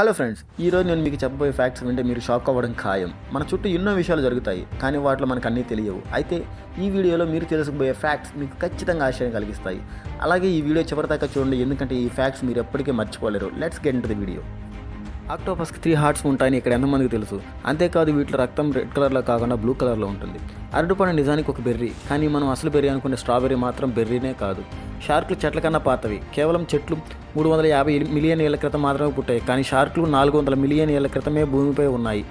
Hello friends ఈరోజు నేను మీకు చెప్పబోయే ఫ్యాక్ట్స్ వింటే మీరు షాక్ అవ్వడం ఖాయం. మన చుట్టూ ఎన్నో విషయాలు జరుగుతాయి కానీ వాటిలో మనకు అన్నీ తెలియవు. అయితే ఈ వీడియోలో మీరు తెలుసుకోబోయే ఫ్యాక్ట్స్ మీకు ఖచ్చితంగా ఆశ్చర్యం కలిగిస్తాయి. అలాగే ఈ వీడియో చివరిదాకా చూడండి ఎందుకంటే ఈ ఫ్యాక్ట్స్ మీరు ఎప్పటికీ మర్చిపోలేరు. Let's get the video. ఆక్టోపస్కి three hearts ఉంటాయని ఇక్కడ ఎంతమందికి తెలుసు. అంతేకాదు వీటిలో రక్తం రెడ్ కలర్లో కాకుండా బ్లూ కలర్లో ఉంటుంది. అరటిపండు నిజానికి ఒక బెర్రీ కానీ మనం అసలు బెర్రీ అనుకునే స్ట్రాబెర్రీ మాత్రం బెర్రీనే కాదు. షార్క్లు చెట్ల కన్నా పాతవి. కేవలం చెట్లు మూడు వందల యాభై మిలియన్ ఏళ్ళ క్రితం మాత్రమే పుట్టాయి కానీ షార్క్లు నాలుగు వందల మిలియన్ ఏళ్ళ క్రితమే భూమిపై ఉన్నాయి.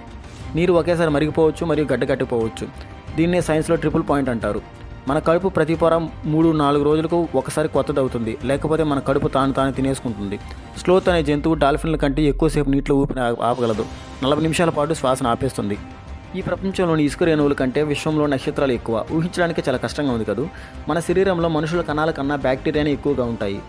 నీరు ఒకేసారి మరిగిపోవచ్చు మరియు గడ్డ కట్టిపోవచ్చు. దీన్నే సైన్స్లో ట్రిపుల్ పాయింట్ అంటారు. మన కడుపు ప్రతి పొర మూడు నాలుగు రోజులకు ఒకసారి కొత్తది అవుతుంది. లేకపోతే మన కడుపు తాను తాను తినేసుకుంటుంది. స్లోత్ అనే జంతువు డాల్ఫిన్ల కంటే ఎక్కువసేపు నీటిలో ఊపిరి ఆపగలదు. నలభై నిమిషాల పాటు శ్వాసను ఆపేస్తుంది. ఈ ప్రపంచంలోని ఇసుక రేణువుల కంటే విశ్వంలో నక్షత్రాలు ఎక్కువ. ఊహించడానికి చాలా కష్టంగా ఉంది కదా? మన శరీరంలో మనుషుల కణాల కన్నా బ్యాక్టీరియానే ఎక్కువగా ఉంటాయి.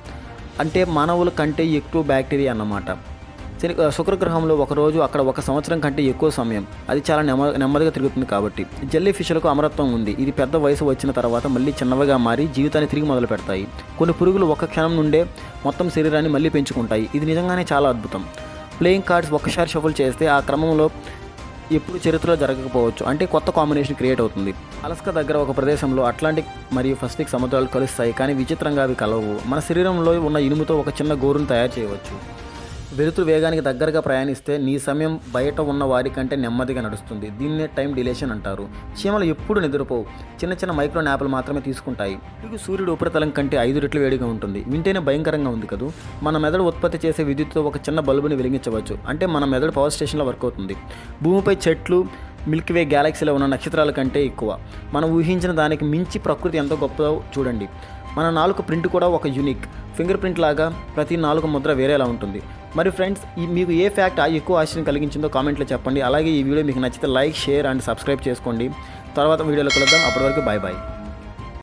అంటే మానవుల కంటే ఎక్కువ బ్యాక్టీరియా అన్నమాట. శని శుక్రగ్రహంలో ఒకరోజు అక్కడ ఒక సంవత్సరం కంటే ఎక్కువ సమయం. అది చాలా నెమ్మ నెమ్మదిగా తిరుగుతుంది కాబట్టి. జెల్లీ ఫిష్లకు అమరత్వం ఉంది. ఇది పెద్ద వయసు వచ్చిన తర్వాత మళ్ళీ చిన్నవిగా మారి జీవితాన్ని తిరిగి మొదలు పెడతాయి. కొన్ని పురుగులు ఒక క్షణం నుండే మొత్తం శరీరాన్ని మళ్ళీ పెంచుకుంటాయి. ఇది నిజంగానే చాలా అద్భుతం. ప్లేయింగ్ కార్డ్స్ ఒక్కసారి షఫుల్ చేస్తే ఆ క్రమంలో ఎప్పుడు చరిత్రలో జరగకపోవచ్చు. అంటే కొత్త కాంబినేషన్ క్రియేట్ అవుతుంది. అలస్కా దగ్గర ఒక ప్రదేశంలో అట్లాంటిక్ మరియు పసిఫిక్ సముద్రాలు కలుస్తాయి. కానీ విచిత్రంగా అవి కలవు. మన శరీరంలో ఉన్న ఇనుముతో ఒక చిన్న గోరును తయారు చేయవచ్చు. వెలుతురు వేగానికి దగ్గరగా ప్రయాణిస్తే నీ సమయం బయట ఉన్న వారి కంటే నెమ్మదిగా నడుస్తుంది. దీన్నే టైం డిలేషన్ అంటారు. చీమలు ఎప్పుడు నిద్రపోవు. చిన్న చిన్న మైక్రో న్యాపులు మాత్రమే తీసుకుంటాయి. ఇవి సూర్యుడు ఉపరితలం కంటే ఐదు రెట్లు వేడిగా ఉంటుంది. వింటేనే భయంకరంగా ఉంది కదూ? మన మెదడు ఉత్పత్తి చేసే విద్యుత్తో ఒక చిన్న బల్బుని వెలిగించవచ్చు. అంటే మన మెదడు పవర్ స్టేషన్లో వర్క్ అవుతుంది. భూమిపై చెట్లు మిల్కీవే గ్యాలక్సీలో ఉన్న నక్షత్రాల కంటే ఎక్కువ. మనం ఊహించిన దానికి మించి ప్రకృతి ఎంతో గొప్పదో చూడండి. మన నాలుగు ప్రింట్ కూడా ఒక యూనిక్. ఫింగర్ ప్రింట్ లాగా ప్రతి నాలుగు ముద్ర వేరేలా ఉంటుంది. మరి ఫ్రెండ్స్ ఈ మీకు ఏ ఫ్యాక్ట్ ఎక్కువ ఆశ్చర్యం కలిగించిందో కామెంట్లో చెప్పండి. అలాగే ఈ వీడియో మీకు నచ్చితే లైక్ షేర్ అండ్ సబ్స్క్రైబ్ చేసుకోండి. తర్వాత వీడియోలో కలుద్దాం. అప్పటి వరకు బాయ్ బాయ్